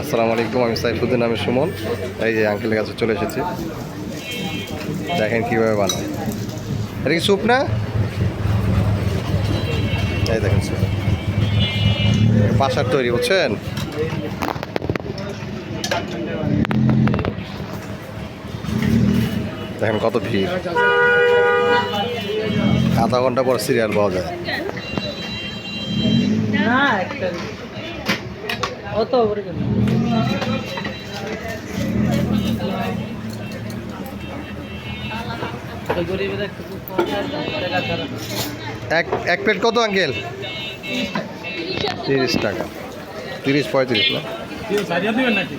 আসসালামু আলাইকুম, আমি সাইফুদ্দিন, আমি সুমন। এই যে আঙ্কেলের কাছে চলে এসেছি। দেখেন কীভাবে বানায়। এটা কি স্যুপ না? এই দেখেন স্যুপ বাসার তৈরি, বুঝছেন? দেখেন কত ভিড়। আধা ঘণ্টা পর সিরিয়াল পাওয়া যায়। না এক এক প্লেট কত আঙ্কেল? তিরিশ টাকা। তিরিশ পঁয়ত্রিশ না? নাকি